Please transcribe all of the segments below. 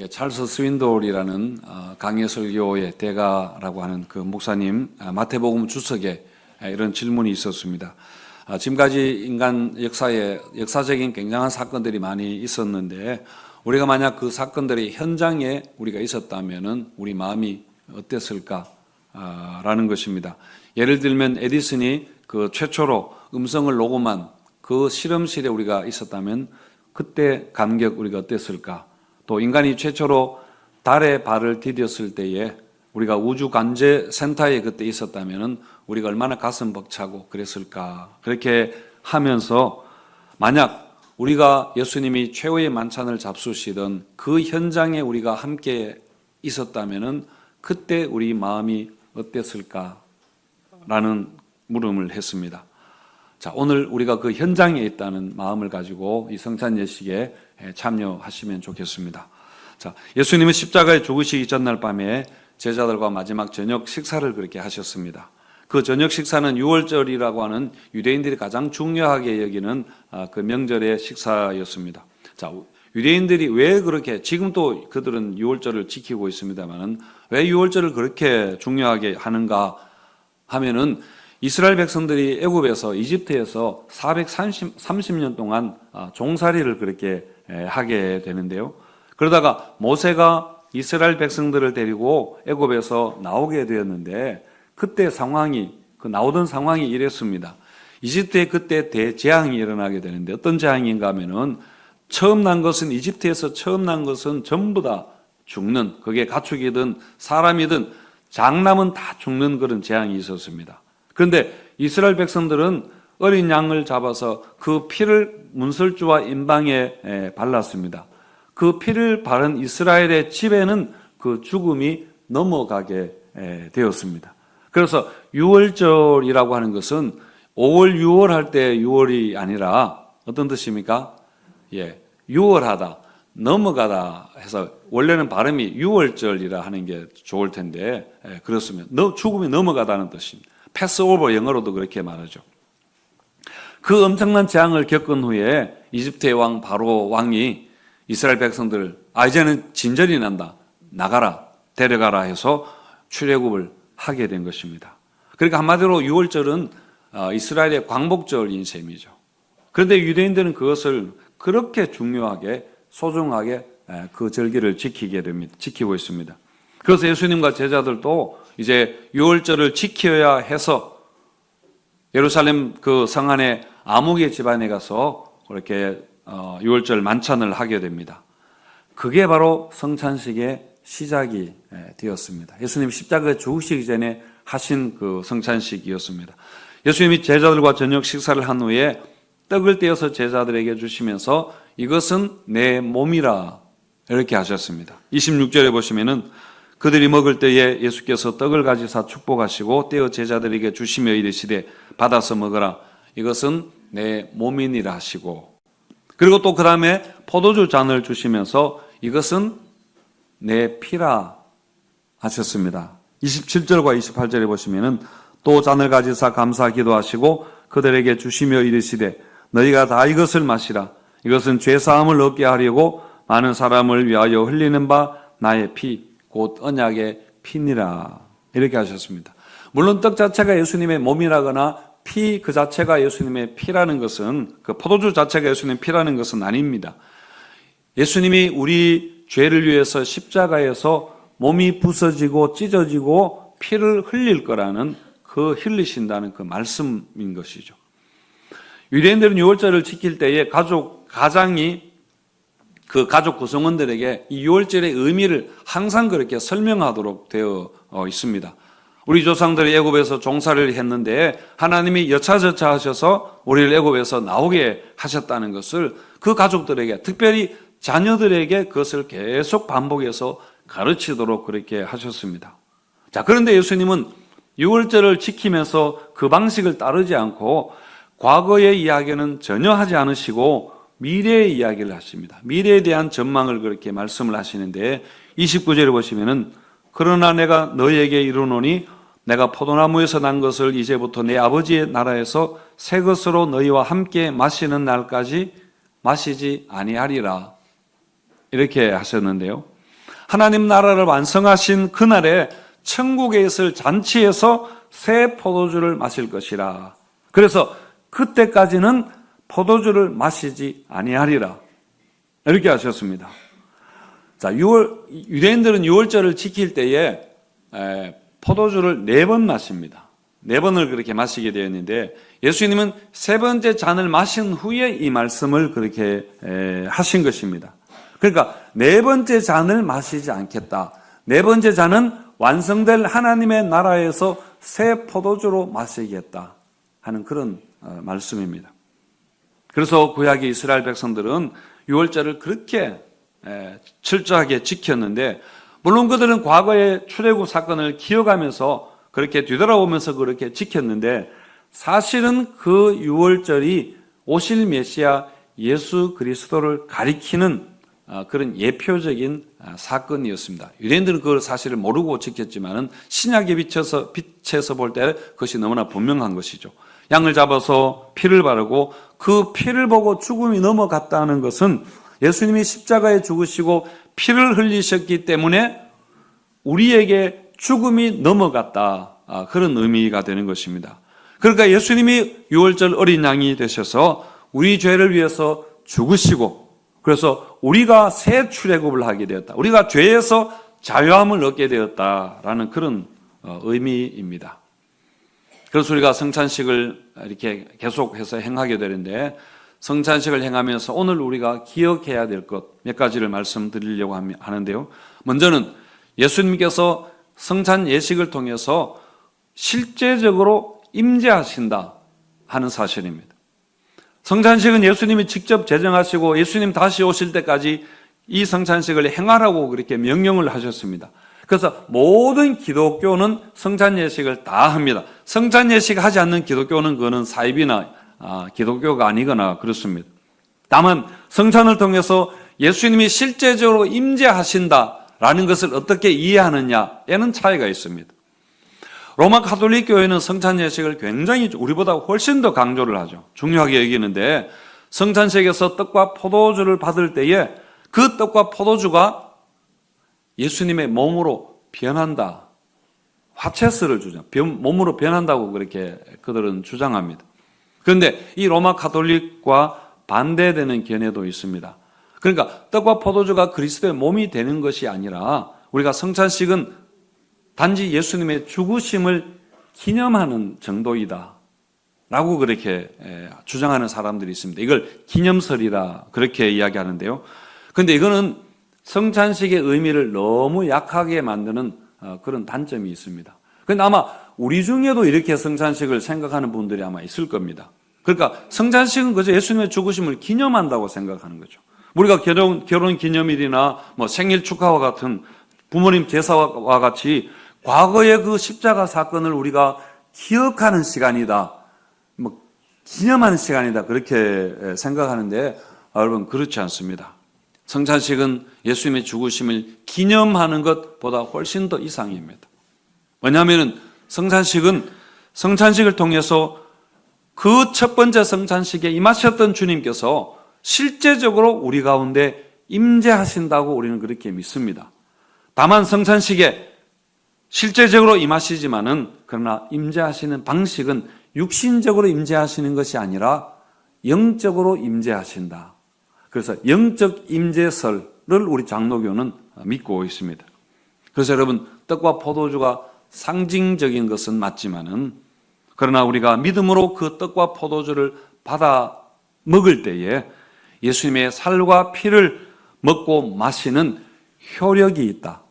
예, 찰스 스윈돌이라는 어, 강예설교의 대가라고 하는 그 목사님 아, 마태복음 주석에 예, 이런 질문이 있었습니다. 아, 지금까지 인간 역사에 역사적인 굉장한 사건들이 많이 있었는데 우리가 만약 그 사건들이 현장에 우리가 있었다면은 우리 마음이 어땠을까라는 것입니다. 예를 들면 에디슨이 그 최초로 음성을 녹음한 그 실험실에 우리가 있었다면 그때 감격 우리가 어땠을까? 또 인간이 최초로 달에 발을 디뎠을 때에 우리가 우주 관제 센터에 그때 있었다면은 우리가 얼마나 가슴 벅차고 그랬을까? 그렇게 하면서 만약 우리가 예수님이 최후의 만찬을 잡수시던 그 현장에 우리가 함께 있었다면은 그때 우리 마음이 어땠을까라는 물음을 했습니다. 자, 오늘 우리가 그 현장에 있다는 마음을 가지고 이 성찬 예식에 참여하시면 좋겠습니다. 자, 예수님은 십자가에 죽으시기 전날 밤에 제자들과 마지막 저녁 식사를 그렇게 하셨습니다. 그 저녁 식사는 6월절이라고 하는 유대인들이 가장 중요하게 여기는 아, 그 명절의 식사였습니다. 자, 유대인들이 왜 그렇게 지금도 그들은 6월절을 지키고 있습니다만은 왜 6월절을 그렇게 중요하게 하는가 하면은 이스라엘 백성들이 애굽에서 이집트에서 430년 동안 아, 종살이를 그렇게 하게 되는데요. 그러다가 모세가 이스라엘 백성들을 데리고 애굽에서 나오게 되었는데 그때 상황이 그 나오던 상황이 이랬습니다. 이집트에 그때 대재앙이 일어나게 되는데 어떤 재앙인가 하면은 처음 난 것은 이집트에서 처음 난 것은 전부 다 죽는 그게 가축이든 사람이든 장남은 다 죽는 그런 재앙이 있었습니다. 그런데 이스라엘 백성들은 어린 양을 잡아서 그 피를 문설주와 임방에 발랐습니다. 그 피를 바른 이스라엘의 집에는 그 죽음이 넘어가게 되었습니다. 그래서 6월절이라고 하는 것은 5월 6월 할 때 6월이 아니라 어떤 뜻입니까? 예, 6월하다, 넘어가다 해서 원래는 발음이 6월절이라 하는 게 좋을 텐데 예, 그렇습니다. 죽음이 넘어가다는 뜻입니다. 패스오버 영어로도 그렇게 말하죠. 그 엄청난 재앙을 겪은 후에 이집트의 왕 바로 왕이 이스라엘 백성들을 아 이제는 진절이 난다 나가라 데려가라 해서 출애굽을 하게 된 것입니다. 그러니까 한마디로 6월절은 어, 이스라엘의 광복절인 셈이죠. 그런데 유대인들은 그것을 그렇게 중요하게 소중하게 그 절기를 지키게 됩니다. 지키고 있습니다. 그래서 예수님과 제자들도 이제 6월절을 지켜야 해서 예루살렘 그 성 안에 아무개 집안에 가서 그렇게 6월절 어, 만찬을 하게 됩니다. 그게 바로 성찬식의 시작이 되었습니다. 예수님 십자가에 죽으시기 전에 하신 그 성찬식이었습니다. 예수님이 제자들과 저녁 식사를 한 후에 떡을 떼어서 제자들에게 주시면서 이것은 내 몸이라 이렇게 하셨습니다. 26절에 보시면은 그들이 먹을 때에 예수께서 떡을 가지사 축복하시고 떼어 제자들에게 주시며 이르시되 받아서 먹어라. 이것은 내 몸이니라 하시고 그리고 또 그 다음에 포도주 잔을 주시면서 이것은 내 피라 하셨습니다. 27절과 28절에 보시면은 또 잔을 가지사 감사 기도하시고 그들에게 주시며 이르시되 너희가 다 이것을 마시라. 이것은 죄 사함을 얻게 하려고 많은 사람을 위하여 흘리는 바 나의 피 곧 언약의 피니라. 이렇게 하셨습니다. 물론 떡 자체가 예수님의 몸이라거나 피 그 자체가 예수님의 피라는 것은 그 포도주 자체가 예수님의 피라는 것은 아닙니다. 예수님이 우리 죄를 위해서 십자가에서 몸이 부서지고 찢어지고 피를 흘릴 거라는 그 흘리신다는 그 말씀인 것이죠. 유대인들은 6월절을 지킬 때에 가족, 가장이 그 가족 구성원들에게 이 6월절의 의미를 항상 그렇게 설명하도록 되어 어, 있습니다. 우리 조상들이 애굽에서 종사를 했는데 하나님이 여차저차 하셔서 우리를 애굽에서 나오게 하셨다는 것을 그 가족들에게 특별히 자녀들에게 그것을 계속 반복해서 가르치도록 그렇게 하셨습니다. 자, 그런데 예수님은 6월절을 지키면서 그 방식을 따르지 않고 과거의 이야기는 전혀 하지 않으시고 미래의 이야기를 하십니다. 미래에 대한 전망을 그렇게 말씀을 하시는데 29절에 보시면은 그러나 내가 너희에게 이르노니 내가 포도나무에서 난 것을 이제부터 내 아버지의 나라에서 새 것으로 너희와 함께 마시는 날까지 마시지 아니하리라. 이렇게 하셨는데요. 하나님 나라를 완성하신 그날에 천국에 있을 잔치에서 새 포도주를 마실 것이라. 그래서 그때까지는 포도주를 마시지 아니하리라. 이렇게 하셨습니다. 자, 6월, 유대인들은 6월절을 지킬 때에 에, 포도주를 네 번 마십니다. 네 번을 그렇게 마시게 되었는데 예수님은 세 번째 잔을 마신 후에 이 말씀을 그렇게 에, 하신 것입니다. 그러니까 네 번째 잔을 마시지 않겠다. 네 번째 잔은 완성될 하나님의 나라에서 새 포도주로 마시겠다 하는 그런 어, 말씀입니다. 그래서 구약의 이스라엘 백성들은 유월절을 그렇게 에, 철저하게 지켰는데 물론 그들은 과거의 출애굽 사건을 기억하면서 그렇게 뒤돌아오면서 그렇게 지켰는데 사실은 그 유월절이 오실 메시아 예수 그리스도를 가리키는 아, 그런 예표적인 아, 사건이었습니다. 유대인들은 그걸 사실을 모르고 지켰지만은 신약에 비춰서 빛에서 볼 때 그것이 너무나 분명한 것이죠. 양을 잡아서 피를 바르고 그 피를 보고 죽음이 넘어갔다는 것은 예수님이 십자가에 죽으시고 피를 흘리셨기 때문에 우리에게 죽음이 넘어갔다. 아, 그런 의미가 되는 것입니다. 그러니까 예수님이 6월절 어린 양이 되셔서 우리 죄를 위해서 죽으시고 그래서 우리가 새 출애굽을 하게 되었다. 우리가 죄에서 자유함을 얻게 되었다라는 그런 어, 의미입니다. 그래서 우리가 성찬식을 이렇게 계속해서 행하게 되는데 성찬식을 행하면서 오늘 우리가 기억해야 될 것 몇 가지를 말씀드리려고 하는데요. 먼저는 예수님께서 성찬 예식을 통해서 실제적으로 임재하신다 하는 사실입니다. 성찬식은 예수님이 직접 제정하시고 예수님 다시 오실 때까지 이 성찬식을 행하라고 그렇게 명령을 하셨습니다. 그래서 모든 기독교는 성찬 예식을 다 합니다. 성찬 예식 하지 않는 기독교는 그거는 사입이나 아, 기독교가 아니거나 그렇습니다. 다만 성찬을 통해서 예수님이 실제적으로 임재하신다라는 것을 어떻게 이해하느냐에는 차이가 있습니다. 로마 카톨릭 교회는 성찬 예식을 굉장히 우리보다 훨씬 더 강조를 하죠. 중요하게 여기는데 성찬식에서 떡과 포도주를 받을 때에 그 떡과 포도주가 예수님의 몸으로 변한다. 화체스를 주장, 몸으로 변한다고 그렇게 그들은 주장합니다. 그런데 이 로마 카톨릭과 반대되는 견해도 있습니다. 그러니까 떡과 포도주가 그리스도의 몸이 되는 것이 아니라 우리가 성찬식은 단지 예수님의 죽으심을 기념하는 정도이다. 라고 그렇게 주장하는 사람들이 있습니다. 이걸 기념설이라 그렇게 이야기하는데요. 근데 이거는 성찬식의 의미를 너무 약하게 만드는 어, 그런 단점이 있습니다. 근데 아마 우리 중에도 이렇게 성찬식을 생각하는 분들이 아마 있을 겁니다. 그러니까 성찬식은 그저 예수님의 죽으심을 기념한다고 생각하는 거죠. 우리가 결혼, 결혼 기념일이나 뭐 생일 축하와 같은 부모님 제사와 같이 과거의 그 십자가 사건을 우리가 기억하는 시간이다. 뭐, 기념하는 시간이다. 그렇게 생각하는데, 여러분, 그렇지 않습니다. 성찬식은 예수님의 죽으심을 기념하는 것보다 훨씬 더 이상입니다. 왜냐하면 성찬식은 성찬식을 통해서 그 첫 번째 성찬식에 임하셨던 주님께서 실제적으로 우리 가운데 임재하신다고 우리는 그렇게 믿습니다. 다만 성찬식에 실제적으로 임하시지만은 그러나 임재하시는 방식은 육신적으로 임재하시는 것이 아니라 영적으로 임재하신다. 그래서 영적 임재설을 우리 장로교는 믿고 있습니다. 그래서 여러분 떡과 포도주가 상징적인 것은 맞지만은 그러나 우리가 믿음으로 그 떡과 포도주를 받아 먹을 때에 예수님의 살과 피를 먹고 마시는 효력이 있다.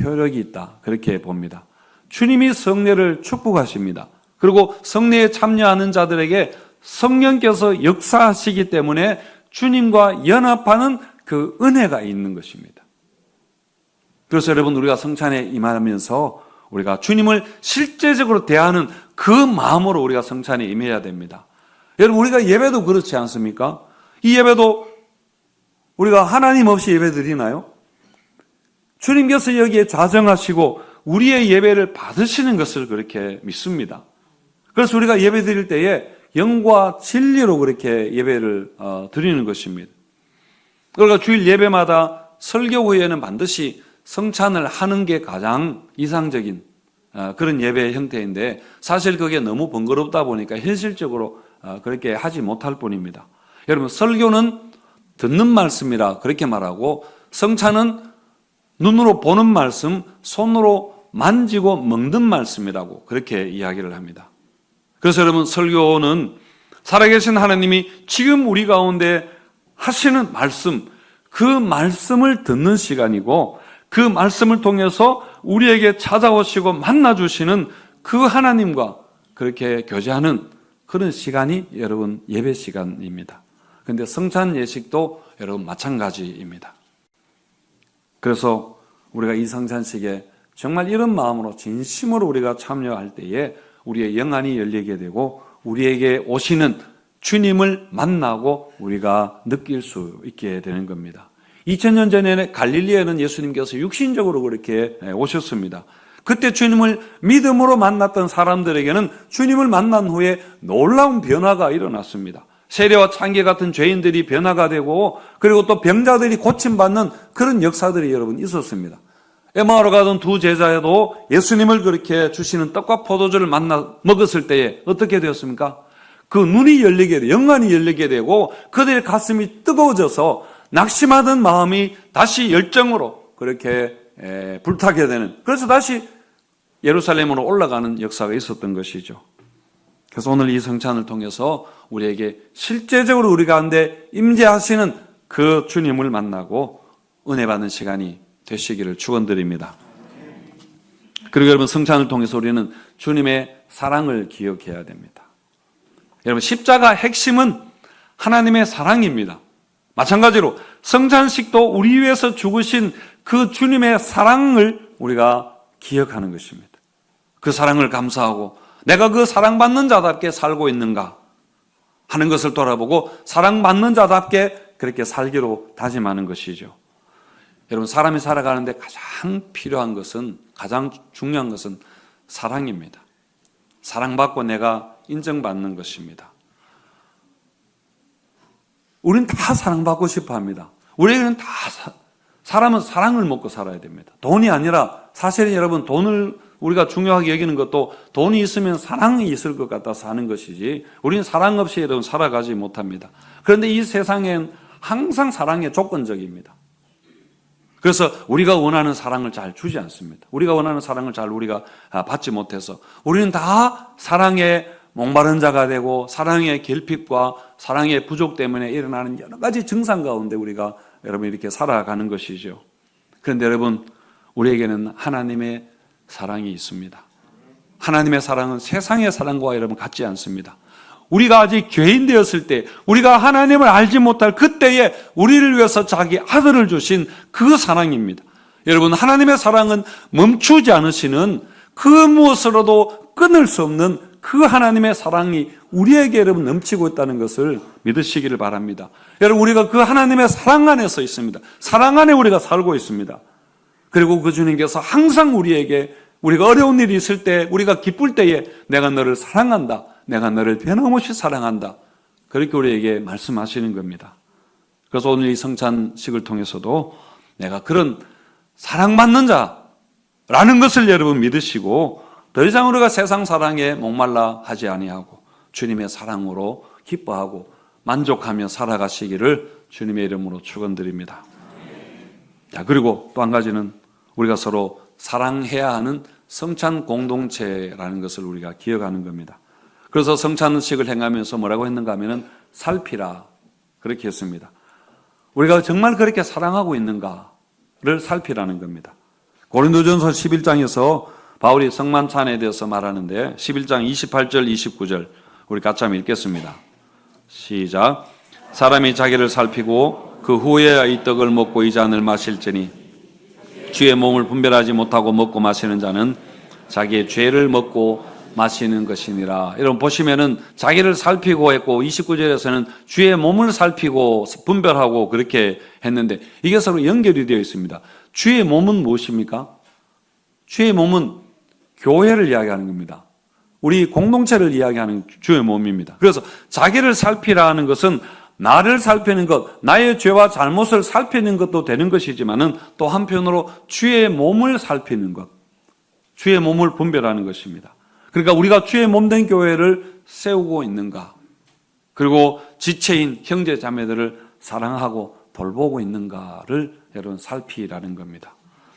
효력이 있다. 그렇게 봅니다. 주님이 성례를 축복하십니다. 그리고 성례에 참여하는 자들에게 성령께서 역사하시기 때문에 주님과 연합하는 그 은혜가 있는 것입니다. 그래서 여러분 우리가 성찬에 임하면서 우리가 주님을 실제적으로 대하는 그 마음으로 우리가 성찬에 임해야 됩니다. 여러분 우리가 예배도 그렇지 않습니까? 이 예배도 우리가 하나님 없이 예배 드리나요? 주님께서 여기에 좌정하시고 우리의 예배를 받으시는 것을 그렇게 믿습니다. 그래서 우리가 예배 드릴 때에 영과 진리로 그렇게 예배를 어, 드리는 것입니다. 그러니까 주일 예배마다 설교 후에는 반드시 성찬을 하는 게 가장 이상적인 어, 그런 예배 형태인데 사실 그게 너무 번거롭다 보니까 현실적으로 어, 그렇게 하지 못할 뿐입니다. 여러분 설교는 듣는 말씀이라 그렇게 말하고 성찬은 눈으로 보는 말씀, 손으로 만지고 먹는 말씀이라고 그렇게 이야기를 합니다. 그래서 여러분 설교는 살아계신 하나님이 지금 우리 가운데 하시는 말씀, 그 말씀을 듣는 시간이고 그 말씀을 통해서 우리에게 찾아오시고 만나주시는 그 하나님과 그렇게 교제하는 그런 시간이 여러분 예배 시간입니다. 근데 성찬 예식도 여러분 마찬가지입니다. 그래서 우리가 이 성찬식에 정말 이런 마음으로 진심으로 우리가 참여할 때에 우리의 영안이 열리게 되고 우리에게 오시는 주님을 만나고 우리가 느낄 수 있게 되는 겁니다. 2000년 전에 갈릴리에는 예수님께서 육신적으로 그렇게 오셨습니다. 그때 주님을 믿음으로 만났던 사람들에게는 주님을 만난 후에 놀라운 변화가 일어났습니다. 세례와 창기 같은 죄인들이 변화가 되고 그리고 또 병자들이 고침받는 그런 역사들이 여러분 있었습니다. 에마로 가던 두 제자도 예수님을 그렇게 주시는 떡과 포도주를 만나 먹었을 때에 어떻게 되었습니까? 그 눈이 열리게 돼, 영안이 열리게 되고 그들의 가슴이 뜨거워져서 낙심하던 마음이 다시 열정으로 그렇게 에, 불타게 되는 그래서 다시 예루살렘으로 올라가는 역사가 있었던 것이죠. 그래서 오늘 이 성찬을 통해서 우리에게 실제적으로 우리 가운데 임재하시는 그 주님을 만나고 은혜 받는 시간이 되시기를 축원드립니다. 그리고 여러분 성찬을 통해서 우리는 주님의 사랑을 기억해야 됩니다. 여러분 십자가 핵심은 하나님의 사랑입니다. 마찬가지로 성찬식도 우리 위해서 죽으신 그 주님의 사랑을 우리가 기억하는 것입니다. 그 사랑을 감사하고 내가 그 사랑받는 자답게 살고 있는가 하는 것을 돌아보고 사랑받는 자답게 그렇게 살기로 다짐하는 것이죠. 여러분 사람이 살아가는데 가장 필요한 것은 가장 중요한 것은 사랑입니다. 사랑받고 내가 인정받는 것입니다. 우리는 다 사랑받고 싶어 합니다. 우리에게는 다 사, 사람은 사랑을 먹고 살아야 됩니다. 돈이 아니라 사실 여러분 돈을 우리가 중요하게 여기는 것도 돈이 있으면 사랑이 있을 것 같아서 하는 것이지 우리는 사랑 없이 여러분 살아가지 못합니다. 그런데 이 세상엔 항상 사랑이 조건적입니다. 그래서 우리가 원하는 사랑을 잘 주지 않습니다. 우리가 원하는 사랑을 잘 우리가 받지 못해서 우리는 다 사랑에 목마른 자가 되고 사랑의 결핍과 사랑의 부족 때문에 일어나는 여러 가지 증상 가운데 우리가 여러분 이렇게 살아가는 것이죠. 그런데 여러분 우리에게는 하나님의 사랑이 있습니다. 하나님의 사랑은 세상의 사랑과 여러분 같지 않습니다. 우리가 아직 죄인 되었을 때, 우리가 하나님을 알지 못할 그때에 우리를 위해서 자기 아들을 주신 그 사랑입니다. 여러분, 하나님의 사랑은 멈추지 않으시는 그 무엇으로도 끊을 수 없는 그 하나님의 사랑이 우리에게 여러분 넘치고 있다는 것을 믿으시기를 바랍니다. 여러분, 우리가 그 하나님의 사랑 안에서 있습니다. 사랑 안에 우리가 살고 있습니다. 그리고 그 주님께서 항상 우리에게 우리가 어려운 일이 있을 때, 우리가 기쁠 때에 내가 너를 사랑한다. 내가 너를 변함없이 사랑한다. 그렇게 우리에게 말씀하시는 겁니다. 그래서 오늘 이 성찬식을 통해서도 내가 그런 사랑받는 자라는 것을 여러분 믿으시고 더 이상 우리가 세상 사랑에 목말라 하지 아니하고 주님의 사랑으로 기뻐하고 만족하며 살아가시기를 주님의 이름으로 축원드립니다. 자, 그리고 또 한 가지는 우리가 서로 사랑해야 하는 성찬 공동체라는 것을 우리가 기억하는 겁니다. 그래서 성찬식을 행하면서 뭐라고 했는가 하면은 살피라. 그렇게 했습니다. 우리가 정말 그렇게 사랑하고 있는가를 살피라는 겁니다. 고린도전서 11장에서 바울이 성만찬에 대해서 말하는데 11장 28절 29절 우리 같이 한번 읽겠습니다. 시작. 사람이 자기를 살피고 그 후에 이 떡을 먹고 이 잔을 마실지니 주의 몸을 분별하지 못하고 먹고 마시는 자는 자기의 죄를 먹고 마시는 것이니라. 여러분 보시면은 자기를 살피고 했고 29절에서는 주의 몸을 살피고 분별하고 그렇게 했는데 이게 서로 연결이 되어 있습니다. 주의 몸은 무엇입니까? 주의 몸은 교회를 이야기하는 겁니다. 우리 공동체를 이야기하는 주의 몸입니다. 그래서 자기를 살피라는 것은 나를 살피는 것, 나의 죄와 잘못을 살피는 것도 되는 것이지만은 또 한편으로 주의 몸을 살피는 것, 주의 몸을 분별하는 것입니다. 그러니까 우리가 주의 몸된 교회를 세우고 있는가, 그리고 지체인 형제 자매들을 사랑하고 돌보고 있는가를 여러분 살피라는 겁니다.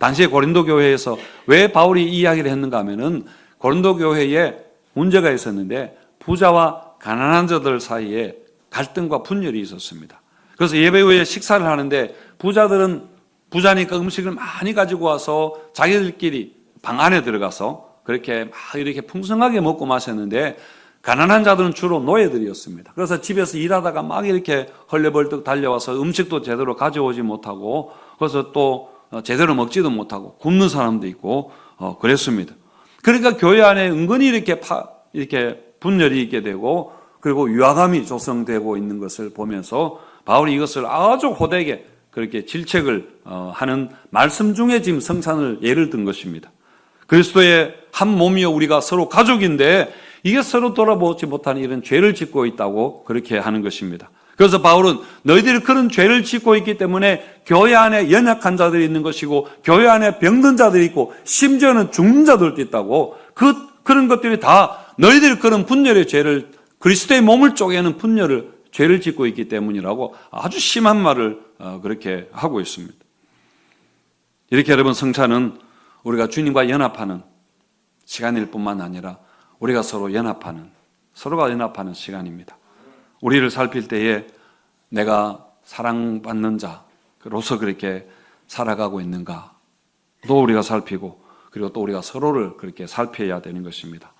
당시에 고린도 교회에서 왜 바울이 이 이야기를 했는가 하면은 고린도 교회에 문제가 있었는데 부자와 가난한 자들 사이에 갈등과 분열이 있었습니다. 그래서 예배 후에 식사를 하는데 부자들은 부자니까 음식을 많이 가지고 와서 자기들끼리 방 안에 들어가서 그렇게 막 이렇게 풍성하게 먹고 마셨는데 가난한 자들은 주로 노예들이었습니다. 그래서 집에서 일하다가 막 이렇게 헐레벌떡 달려와서 음식도 제대로 가져오지 못하고 그래서 또 어, 제대로 먹지도 못하고 굶는 사람도 있고 어, 그랬습니다. 그러니까 교회 안에 은근히 이렇게 파, 이렇게 분열이 있게 되고 그리고 유화감이 조성되고 있는 것을 보면서 바울이 이것을 아주 호되게 그렇게 질책을 어, 하는 말씀 중에 지금 성찬을 예를 든 것입니다. 그리스도의 한 몸이요 우리가 서로 가족인데 이게 서로 돌아보지 못하는 이런 죄를 짓고 있다고 그렇게 하는 것입니다. 그래서 바울은 너희들이 그런 죄를 짓고 있기 때문에 교회 안에 연약한 자들이 있는 것이고 교회 안에 병든 자들이 있고 심지어는 죽는 자들도 있다고 그 그런 것들이 다 너희들이 그런 분열의 죄를 그리스도의 몸을 쪼개는 분열을 죄를 짓고 있기 때문이라고 아주 심한 말을 어, 그렇게 하고 있습니다. 이렇게 여러분 성찬은 우리가 주님과 연합하는 시간일 뿐만 아니라 우리가 서로 연합하는 서로가 연합하는 시간입니다. 우리를 살필 때에 내가 사랑받는 자로서 그렇게 살아가고 있는가 또 우리가 살피고 그리고 또 우리가 서로를 그렇게 살펴야 되는 것입니다.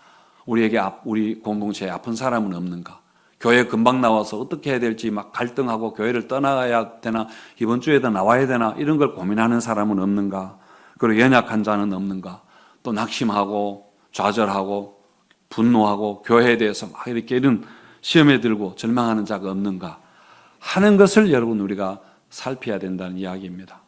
우리에게 앞, 우리 공동체에 아픈 사람은 없는가? 교회 금방 나와서 어떻게 해야 될지 막 갈등하고 교회를 떠나야 되나 이번 주에도 나와야 되나 이런 걸 고민하는 사람은 없는가? 그리고 연약한 자는 없는가? 또 낙심하고 좌절하고 분노하고 교회에 대해서 막 이렇게 이런 시험에 들고 절망하는 자가 없는가 하는 것을 여러분 우리가 살펴야 된다는 이야기입니다.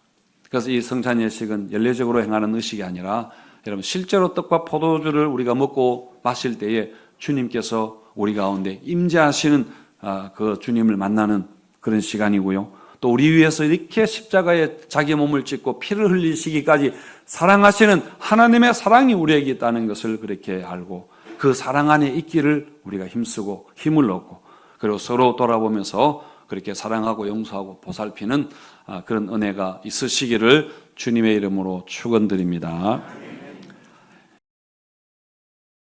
그래서 이 성찬 예식은 연례적으로 행하는 의식이 아니라 여러분 실제로 떡과 포도주를 우리가 먹고 마실 때에 주님께서 우리 가운데 임재하시는 아, 그 주님을 만나는 그런 시간이고요. 또 우리 위해서 이렇게 십자가에 자기 몸을 찢고 피를 흘리시기까지 사랑하시는 하나님의 사랑이 우리에게 있다는 것을 그렇게 알고 그 사랑 안에 있기를 우리가 힘쓰고 힘을 얻고 그리고 서로 돌아보면서 그렇게 사랑하고 용서하고 보살피는 아, 그런 은혜가 있으시기를 주님의 이름으로 축원드립니다.